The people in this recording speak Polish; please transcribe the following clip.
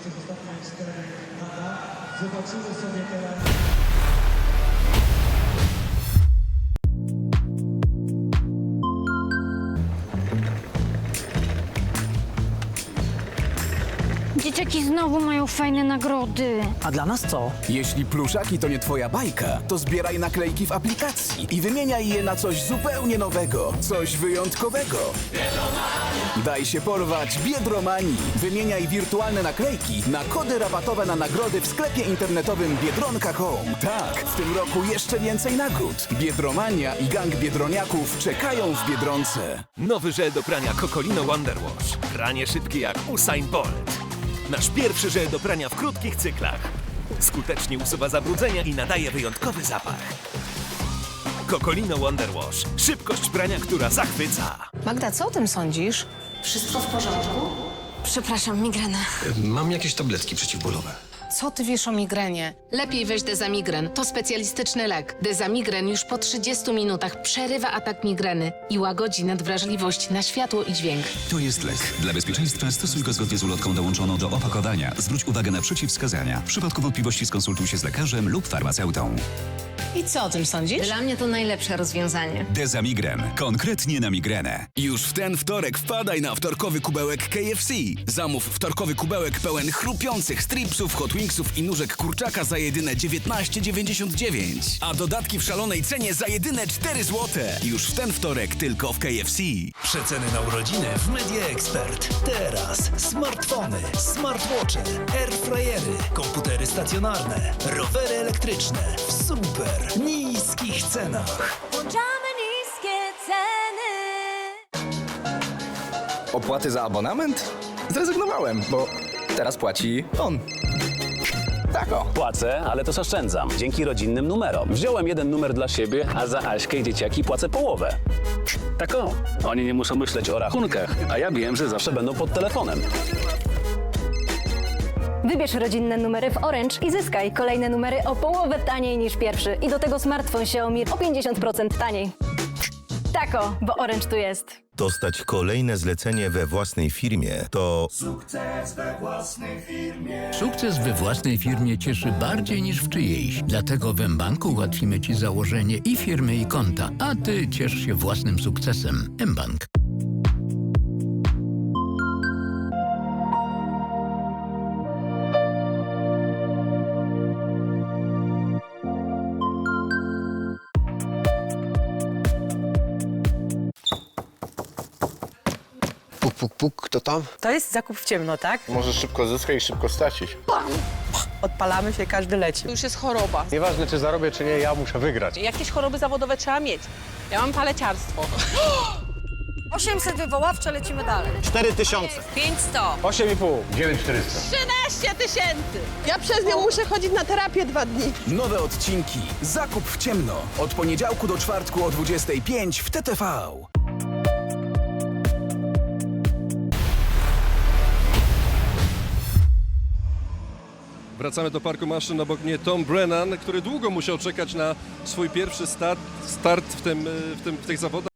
przez ostatnie 4 lata. Zobaczymy sobie teraz Dzieciaki znowu mają fajne nagrody. A dla nas co? Jeśli pluszaki to nie twoja bajka, to zbieraj naklejki w aplikacji i wymieniaj je na coś zupełnie nowego, coś wyjątkowego. Daj się porwać Biedromanii. Wymieniaj wirtualne naklejki na kody rabatowe na nagrody w sklepie internetowym Biedronka Home. Tak, w tym roku jeszcze więcej nagród. Biedromania i gang biedroniaków czekają w Biedronce. Nowy żel do prania Cocolino Wonder Wash. Pranie szybkie jak Usain Bolt. Nasz pierwszy żel do prania w krótkich cyklach. Skutecznie usuwa zabrudzenia i nadaje wyjątkowy zapach. Cocolino Wonder Wash. Szybkość prania, która zachwyca. Magda, co o tym sądzisz? Wszystko w porządku? Przepraszam, migrena. Mam jakieś tabletki przeciwbólowe. Co ty wiesz o migrenie? Lepiej weź dezamigren. To specjalistyczny lek. Dezamigren już po 30 minutach przerywa atak migreny i łagodzi nadwrażliwość na światło i dźwięk. To jest lek. Dla bezpieczeństwa stosuj go zgodnie z ulotką dołączoną do opakowania. Zwróć uwagę na przeciwwskazania. W przypadku wątpliwości skonsultuj się z lekarzem lub farmaceutą. I co o tym sądzisz? Dla mnie to najlepsze rozwiązanie. Dezamigren. Konkretnie na migrenę. Już w ten wtorek wpadaj na wtorkowy kubełek KFC. Zamów wtorkowy kubełek pełen chrupiących stripsów, hot wingsów i nóżek kurczaka za jedyne 19,99. A dodatki w szalonej cenie za jedyne 4 zł. Już w ten wtorek tylko w KFC. Przeceny na urodziny w Media Expert. Teraz smartfony, smartwatche, airfryery, komputery stacjonarne, rowery elektryczne w super niskich cenach. Włączamy niskie ceny. Opłaty za abonament? Zrezygnowałem, bo teraz płaci on. Tak o. Płacę, ale też oszczędzam. Dzięki rodzinnym numerom. Wziąłem jeden numer dla siebie, a za Aśkę i dzieciaki płacę połowę. Tak o. Oni nie muszą myśleć o rachunkach, a ja wiem, że zawsze będą pod telefonem. Wybierz rodzinne numery w Orange i zyskaj kolejne numery o połowę taniej niż pierwszy. I do tego smartfon Xiaomi o 50% taniej. Tako, bo Orange tu jest. Dostać kolejne zlecenie we własnej firmie to Sukces we własnej firmie cieszy bardziej niż w czyjejś. Dlatego w mBanku ułatwimy Ci założenie i firmy, i konta, a Ty ciesz się własnym sukcesem. mBank. Puk, puk, kto tam? To jest zakup w ciemno, tak? Możesz szybko zyskać i szybko stracić. Odpalamy się, każdy leci. To już jest choroba. Nieważne, czy zarobię, czy nie, ja muszę wygrać. Jakieś choroby zawodowe trzeba mieć. Ja mam paleciarstwo. 800 wywoławcze, lecimy dalej. 4000. 500. 8,5. 9400. 13 tysięcy. Ja przez nią muszę chodzić na terapię dwa dni. Nowe odcinki. Zakup w ciemno. Od poniedziałku do czwartku o 25 w TTV. Wracamy do parku maszyn obok mnie Tom Brennan, który długo musiał czekać na swój pierwszy start, start w, tym, w, tym, w tych zawodach.